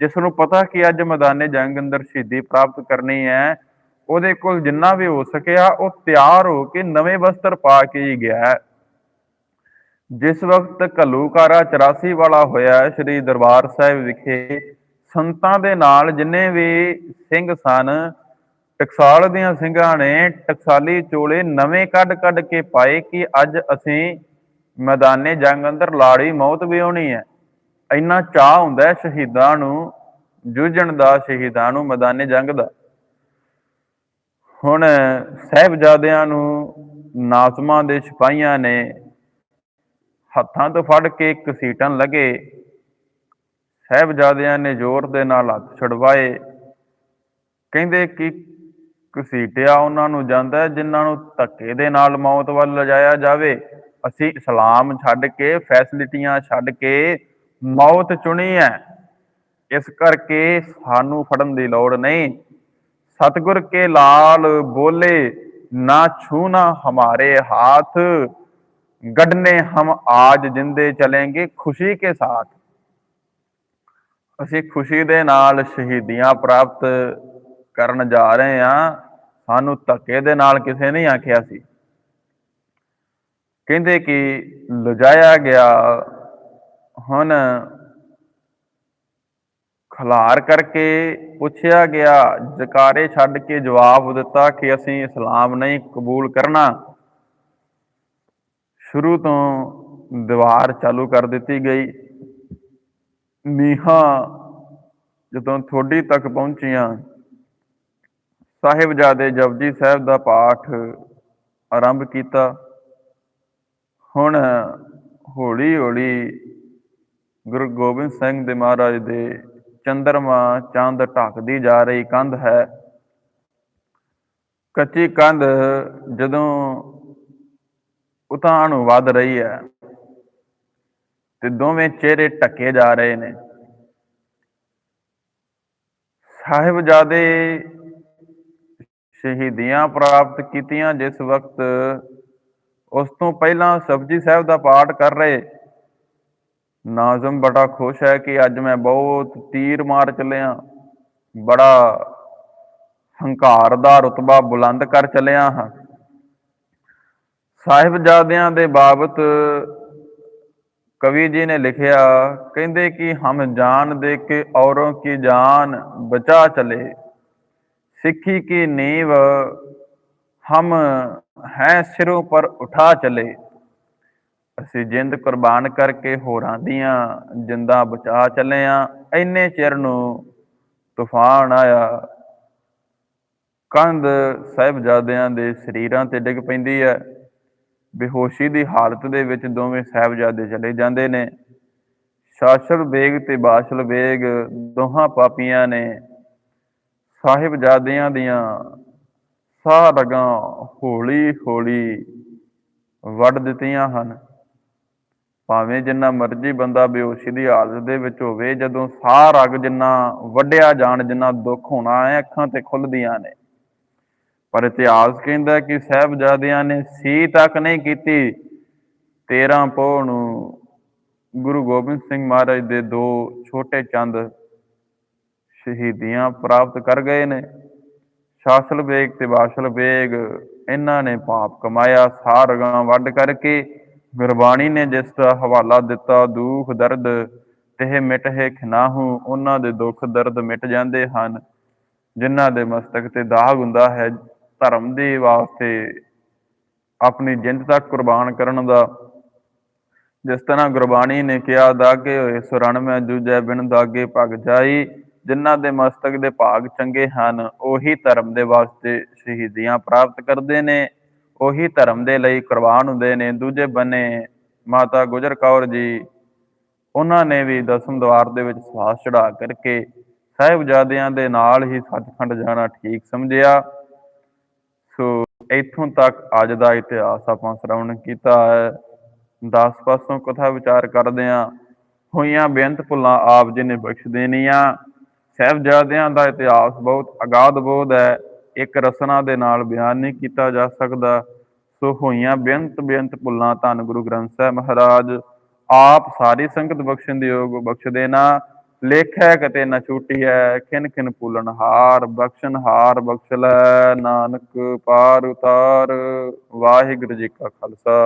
ਜਿਸ ਨੂੰ ਪਤਾ ਕਿ ਅੱਜ ਮੈਦਾਨੇ ਜੰਗ ਅੰਦਰ ਸ਼ਹੀਦੀ ਪ੍ਰਾਪਤ ਕਰਨੀ ਹੈ, ਉਹਦੇ ਕੋਲ ਜਿੰਨਾ ਵੀ ਹੋ ਸਕਿਆ, ਉਹ ਤਿਆਰ ਹੋ ਕੇ ਨਵੇਂ ਵਸਤਰ ਪਾ ਕੇ ਹੀ ਗਿਆ ਜਿਸ ਵਕਤ ਘੱਲੂਕਾਰਾ 84 ਵਾਲਾ ਹੋਇਆ ਸ੍ਰੀ ਦਰਬਾਰ ਸਾਹਿਬ ਵਿਖੇ, ਸੰਤਾਂ ਦੇ ਨਾਲ ਜਿੰਨੇ ਵੀ ਸਿੰਘ ਸਨ, ਟਕਸਾਲ ਦੀਆਂ ਸਿੰਘਾਂ ਨੇ ਟਕਸਾਲੀ ਚੋਲੇ ਨਵੇਂ ਕੱਢ ਕੱਢ ਕੇ ਪਾਏ ਕਿ ਅੱਜ ਅਸੀਂ ਮੈਦਾਨੇ ਜੰਗ ਅੰਦਰ ਲਾੜੀ ਮੌਤ ਵੀ ਵਿਆਉਣੀ ਹੈ। ਇੰਨਾ ਚਾਹ ਹੁੰਦਾ ਹੈ ਸ਼ਹੀਦਾਂ ਨੂੰ, ਜੂਝਣ ਦਾ, ਸ਼ਹੀਦਾਂ ਨੂੰ ਮੈਦਾਨੇ ਜੰਗ ਦਾ। ਹੁਣ ਸਹਿਬਜ਼ਾਦਿਆਂ ਨੂੰ ਨਾਜ਼ਮਾਂ ਦੇ ਸਿਪਾਹੀਆਂ ਨੇ ਹੱਥਾਂ ਤੋਂ ਫੜ ਕੇ ਕਸੀਟਣ ਲਗੇ। ਸਹਿਬਜ਼ਾਦਿਆਂ ਨੇ ਜ਼ੋਰ ਦੇ ਨਾਲ ਹੱਥ ਛੜਵਾਏ ਕਹਿੰਦੇ ਕਿ ਕਸੀਟਿਆ ਉਹਨਾਂ ਨੂੰ ਜਾਂਦਾ ਜਿਨ੍ਹਾਂ ਨੂੰ ਧੱਕੇ ਦੇ ਨਾਲ ਮੌਤ ਵੱਲ ਲਿਜਾਇਆ ਜਾਵੇ। ਅਸੀਂ ਇਸਲਾਮ ਛੱਡ ਕੇ, ਫੈਸਿਲਿਟੀਆਂ ਛੱਡ ਕੇ ਮੌਤ ਚੁਣੀ ਹੈ। ਇਸ ਕਰਕੇ ਸਾਨੂੰ ਫੜਨ ਦੀ ਲੋੜ ਨਹੀਂ। ਸਤਗੁਰ ਕੇ ਲਾਲ ਬੋਲੇ, ਨਾ ਛੂਨਾ ਹਮਾਰੇ ਹੱਥ। गढ़ने हम आज जिंदे चलेंगे खुशी के साथ ਅਸੀਂ ਖੁਸ਼ੀ ਦੇ ਨਾਲ ਸ਼ਹੀਦੀਆਂ ਪ੍ਰਾਪਤ ਕਰਨ ਜਾ ਰਹੇ ਹਾਂ ਸਾਨੂੰ ਧੱਕੇ ਦੇ ਨਾਲ ਕਿਸੇ ਨੇ ਆਖਿਆ ਸੀ ਕਹਿੰਦੇ ਕਿ ਲਜਾਇਆ ਗਿਆ ਹੁਣ ਖਲਾਰ ਕਰਕੇ ਪੁੱਛਿਆ ਗਿਆ ਜਕਾਰੇ ਛੱਡ ਕੇ ਜਵਾਬ ਦਿੱਤਾ ਕਿ ਅਸੀਂ ਇਸਲਾਮ ਨਹੀਂ ਕਬੂਲ ਕਰਨਾ ਸ਼ੁਰੂ ਤੋਂ ਦੀਵਾਰ ਚਾਲੂ ਕਰ ਦਿੱਤੀ ਗਈ। ਨੀਹਾਂ ਜਦੋਂ ਥੋੜੀ ਤੱਕ ਪਹੁੰਚੀਆਂ, ਸਾਹਿਬਜ਼ਾਦੇ ਜਪਜੀ ਸਾਹਿਬ ਦਾ ਪਾਠ ਆਰੰਭ ਕੀਤਾ। ਹੁਣ ਹੌਲੀ ਹੌਲੀ ਗੁਰੂ ਗੋਬਿੰਦ ਸਿੰਘ ਦੇ ਮਹਾਰਾਜ ਦੇ ਚੰਦਰਮਾ ਚੰਦ ਢੱਕਦੀ ਜਾ ਰਹੀ ਕੰਧ ਹੈ। ਕੱਚੀ ਕੰਧ ਜਦੋਂ ਉਤਾਂ ਨੂੰ ਵੱਧ ਰਹੀ ਹੈ ਤੇ ਦੋਵੇਂ ਚਿਹਰੇ ਢੱਕੇ ਜਾ ਰਹੇ ਨੇ। ਸਾਹਿਬਜ਼ਾਦੇ ਸ਼ਹੀਦੀਆਂ ਪ੍ਰਾਪਤ ਕੀਤੀਆਂ ਜਿਸ ਵਕਤ ਉਸ ਤੋਂ ਪਹਿਲਾਂ ਸਬਜੀ ਸਾਹਿਬ ਦਾ ਪਾਠ ਕਰ ਰਹੇ, ਨਾਜ਼ਮ ਬੜਾ ਖੁਸ਼ ਹੈ ਕਿ ਅੱਜ ਮੈਂ ਬਹੁਤ ਤੀਰ ਮਾਰ ਚੱਲਿਆ, ਬੜਾ ਹੰਕਾਰ ਦਾ ਰਤਬਾ ਬੁਲੰਦ ਕਰ ਚੱਲਿਆ ਹਾਂ। ਸਾਹਿਬਜ਼ਾਦਿਆਂ ਦੇ ਬਾਬਤ ਕਵੀ ਜੀ ਨੇ ਲਿਖਿਆ, ਕਹਿੰਦੇ ਕਿ ਹਮ ਜਾਨ ਦੇ ਕੇ ਔਰੋਂ ਕੀ ਜਾਨ ਬਚਾ ਚਲੇ, ਸਿੱਖੀ ਕੀ ਨੀਵ ਹਮ ਹੈ ਸਿਰੋਂ ਪਰ ਉਠਾ ਚਲੇ। ਅਸੀਂ ਜਿੰਦ ਕੁਰਬਾਨ ਕਰਕੇ ਹੋਰਾਂ ਦੀਆਂ ਜਿੰਦਾਂ ਬਚਾ ਚੱਲੇ ਆ ਇੰਨੇ ਚਿਰ ਨੂੰ ਤੂਫਾਨ ਆਇਆ। ਕੰਧ ਸਾਹਿਬਜ਼ਾਦਿਆਂ ਦੇ ਸਰੀਰਾਂ ਤੇ ਡਿੱਗ ਪੈਂਦੀ ਹੈ। ਬੇਹੋਸ਼ੀ ਦੀ ਹਾਲਤ ਦੇ ਵਿੱਚ ਦੋਵੇਂ ਸਾਹਿਬਜ਼ਾਦੇ ਚਲੇ ਜਾਂਦੇ ਨੇ। ਸ਼ਾਸਲ ਬੇਗ ਤੇ ਬਾਸ਼ਲ ਬੇਗ ਦੋਹਾਂ ਪਾਪੀਆਂ ਨੇ ਸਾਹਿਬਜ਼ਾਦਿਆਂ ਦੀਆਂ ਸਾਹ ਰਗਾਂ ਹੌਲੀ ਹੌਲੀ ਵੱਢ ਦਿੱਤੀਆਂ ਹਨ। ਭਾਵੇਂ ਜਿੰਨਾ ਮਰਜ਼ੀ ਬੰਦਾ ਬੇਹੋਸ਼ੀ ਦੀ ਹਾਲਤ ਦੇ ਵਿੱਚ ਹੋਵੇ, ਜਦੋਂ ਸਾਹ ਰਗ ਜਿੰਨਾ ਵੱਢਿਆ ਜਾਣ, ਜਿੰਨਾ ਦੁੱਖ ਹੋਣਾ ਹੈ ਅੱਖਾਂ ਤੇ ਖੁੱਲਦੀਆਂ ਨੇ। ਪਰ ਇਤਿਹਾਸ ਕਹਿੰਦਾ ਕਿ ਸਾਹਿਬਜ਼ਾਦਿਆਂ ਨੇ ਸੀ ਤੱਕ ਨਹੀਂ ਕੀਤੀ। 13 ਪੋਹ ਨੂੰ ਗੁਰੂ ਗੋਬਿੰਦ ਸਿੰਘ ਮਹਾਰਾਜ ਦੇ ਦੋ ਛੋਟੇ ਚੰਦ ਸ਼ਹੀਦੀਆਂ ਪ੍ਰਾਪਤ ਕਰ ਗਏ ਨੇ। ਸ਼ਾਸਲ ਬੇਗ ਤੇ ਬਾਸ਼ਲ ਬੇਗ ਇਹਨਾਂ ਨੇ ਪਾਪ ਕਮਾਇਆ, ਸਾਰਗਾਂ ਵੱਢ ਕਰਕੇ ਗੁਰਬਾਣੀ ਨੇ ਜਿਸ ਦਾ ਹਵਾਲਾ ਦਿੱਤਾ, ਦੁੱਖ, ਦਰਦ ਤੇ ਮਿਟੇ ਖਨਾਹੂ ਉਹਨਾਂ ਦੇ ਦੁੱਖ, ਦਰਦ ਮਿਟ ਜਾਂਦੇ ਹਨ। ਜਿਨ੍ਹਾਂ ਦੇ ਮਸਤਕ ਤੇ ਦਾਗ ਹੁੰਦਾ ਹੈ ਧਰਮ ਦੇ ਵਾਸਤੇ ਆਪਣੀ ਜਿੰਦ ਤੱਕ ਕੁਰਬਾਨ ਕਰਨ ਦਾ। ਜਿਸ ਤਰ੍ਹਾਂ ਗੁਰਬਾਣੀ ਨੇ ਕਿਹਾ, ਦਾਗੇ ਹੋਏ ਸੁਰਣ ਮੈਂ ਜੂਜੈ ਬਿਨ ਦਾਗੇ ਭਗ ਜਾਈ। ਜਿਨ੍ਹਾਂ ਦੇ ਮਸਤਕ ਦੇ ਭਾਗ ਚੰਗੇ ਹਨ, ਉਹੀ ਧਰਮ ਦੇ ਵਾਸਤੇ ਸ਼ਹੀਦੀਆਂ ਪ੍ਰਾਪਤ ਕਰਦੇ ਨੇ। ਉਹੀ ਧਰਮ ਦੇ ਲਈ ਕੁਰਬਾਨ ਹੁੰਦੇ ਨੇ। ਦੂਜੇ ਬੰਨੇ, ਮਾਤਾ ਗੁਜਰ ਕੌਰ ਜੀ, ਉਹਨਾਂ ਨੇ ਵੀ ਦਸਮ ਦਵਾਰ ਦੇ ਵਿੱਚ ਸਵਾਸ ਚੜਾ ਕਰਕੇ ਸਾਹਿਬਜ਼ਾਦਿਆਂ ਦੇ ਨਾਲ ਹੀ ਸੱਚਖੰਡ ਜਾਣਾ ਠੀਕ ਸਮਝਿਆ। ਸੋ ਇੱਥੋਂ ਤੱਕ ਅੱਜ ਦਾ ਇਤਿਹਾਸ ਆਪਾਂ ਸ਼੍ਰਵਣ ਕੀਤਾ ਹੈ। ਦਸ ਪਾਸੋਂ ਕਥਾ ਵਿਚਾਰ ਕਰਦੇ ਆਂ ਹੋਈਆਂ ਬੇਅੰਤ ਭੁੱਲਾਂ ਆਪ ਜੀ ਨੇ ਬਖਸ਼ ਦੇਣੀਆਂ। ਸਾਹਿਬਜ਼ਾਦਿਆਂ ਦਾ ਇਤਿਹਾਸ ਬਹੁਤ ਅਗਾਧ ਬੋਧ ਹੈ। ਇੱਕ ਰਸਨਾ ਦੇ ਨਾਲ ਬਿਆਨ ਨਹੀਂ ਕੀਤਾ ਜਾ ਸਕਦਾ। ਸੋ ਹੋਈਆਂ ਬੇਅੰਤ ਬੇਅੰਤ ਭੁੱਲਾਂ ਧੰਨ ਗੁਰੂ ਗ੍ਰੰਥ ਸਾਹਿਬ ਮਹਾਰਾਜ, ਆਪ ਸਾਰੀ ਸੰਗਤ ਬਖਸ਼ਣ ਦੇ ਯੋਗ ਬਖਸ਼ ਦੇਣਾ। ਲੇਖੈ ਕਤੇ ਨ ਛੂਟੀਐ, ਖਿਨ ਖਿਨ ਪੂਲਨ ਹਾਰ ਬਖਸ਼ਨ ਹਾਰ ਬਖਸ਼ ਨਾਨਕ ਪਾਰ ਉਤਾਰ, ਵਾਹਿਗੁਰੂ ਜੀ ਕਾ ਖਾਲਸਾ।